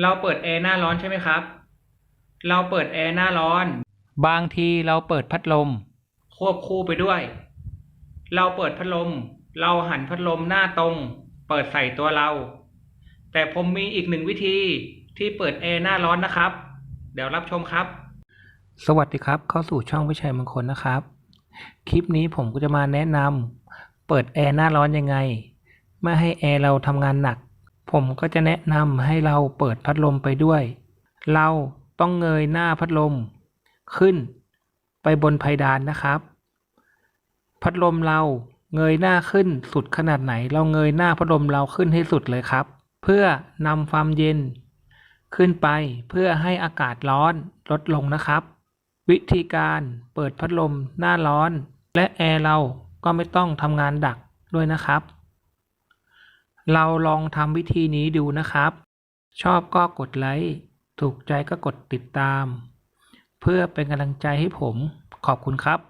เราเปิดแอร์หน้าร้อนใช่ไหมครับ เราเปิดแอร์หน้าร้อน บางทีเราเปิดพัดลม ควบคู่ไปด้วย เราเปิดพัดลม เราหันพัดลมหน้าตรง เปิดใส่ตัวเรา แต่ผมมีอีกหนึ่งวิธีที่เปิดแอร์หน้าร้อนนะครับ เดี๋ยวรับชมครับ สวัสดีครับ เข้าสู่ช่องวิชัยมงคลนะครับ คลิปนี้ผมก็จะมาแนะนำเปิดแอร์หน้าร้อนยังไง ไม่ให้แอร์เราทำงานหนัก ผมก็จะแนะนำให้เราเปิดพัดลมไปด้วย เราต้องเงยหน้าพัดลม ขึ้น ไปบนเพดานนะครับ พัดลมเราเงยหน้าขึ้นสุดขนาดไหน เราเงยหน้าพัดลมเราขึ้นให้สุดเลยครับ เพื่อนำความเย็น ขึ้นไปเพื่อให้อากาศร้อนลดลงนะครับ วิธีการเปิดพัดลมหน้าร้อน และแอร์เราก็ไม่ต้องทำงานดักด้วยนะครับ เราลองทำวิธีนี้ดูนะครับ ชอบก็กดไลค์ ถูกใจก็กดติดตาม เพื่อเป็นกำลังใจให้ผม ขอบคุณครับ